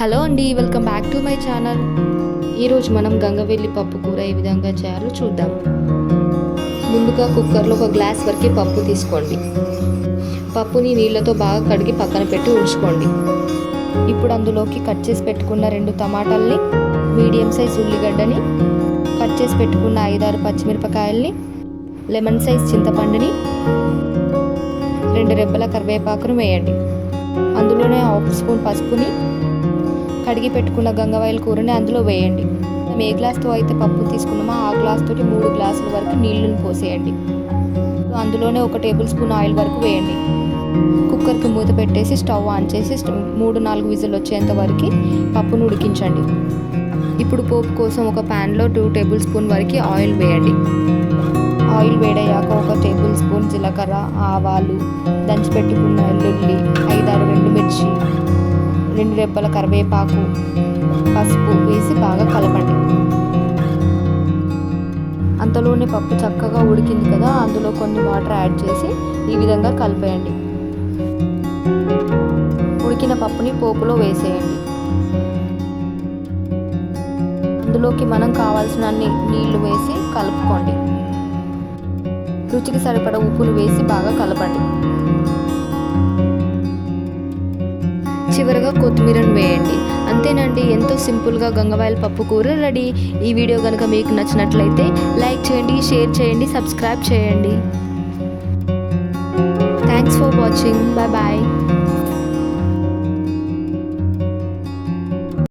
Hello అండి welcome back to my channel. ఈరోజు మనం గంగవెల్లి పప్పు కూర ఏ విధంగా చేయాలో చూద్దాం. ముందుగా కుక్కర్లో ఒక గ్లాస్ వరకు పప్పు తీసుకోండి. పప్పుని నీళ్ళతో బాగా కడిగి పక్కన పెట్టి ఉంచుకోండి. ఇప్పుడు అందులోకి కట్ చేసి పెట్టుకున్న రెండు టమాటాలని మీడియం సైజ్ ఉల్లిగడ్డని కట్ చేసి పెట్టుకున్న ఐదారు పచ్చిమిరపకాయల్ని లెమన్ సైజ్ చింతపండుని రెండు రెబ్బల కరివేపాకును వేయండి. అందులోనే హాఫ్ స్పూన్ పసుపుని కడిగి పెట్టుకున్న గంగవాయల కూరని అందులో వేయండి. మేము ఏ గ్లాస్తో అయితే పప్పు తీసుకున్నామో ఆ గ్లాస్ తోటి మూడు గ్లాసుల వరకు నీళ్ళని పోసేయండి. అందులోనే ఒక టేబుల్ స్పూన్ ఆయిల్ వరకు వేయండి. కుక్కర్కి మూత పెట్టేసి స్టవ్ ఆన్ చేసి మూడు నాలుగు విజిల్ వచ్చేంత వరకు పప్పును ఉడికించండి. ఇప్పుడు పోపు కోసం ఒక ప్యాన్లో టూ టేబుల్ స్పూన్ వరకు ఆయిల్ వేయండి. ఆయిల్ వేడయ్యాక ఒక టేబుల్ స్పూన్ జీలకర్ర ఆవాలు దంచి పెట్టుకున్న వెల్లుల్లి రెండు రెబ్బల కరివేపాకు పసుపు వేసి బాగా కలపండి. అంతలోనే పప్పు చక్కగా ఉడికింది కదా అందులో కొన్ని వాటర్ యాడ్ చేసి ఈ విధంగా కలిపేయండి. ఉడికిన పప్పుని పోపులో వేసేయండి. అందులోకి మనం కావాల్సిన అన్ని నీళ్ళు వేసి కలుపుకోండి. రుచికి సరిపడ ఉప్పును వేసి బాగా కలపండి. చివరగా కొత్తిమీరను వేయండి. అంతేనండి ఎంతో సింపుల్గా గంగవాయల పప్పు కూర రెడీ. ఈ వీడియో కనుక మీకు నచ్చినట్లయితే లైక్ చేయండి షేర్ చేయండి సబ్స్క్రైబ్ చేయండి. Thanks for watching bye bye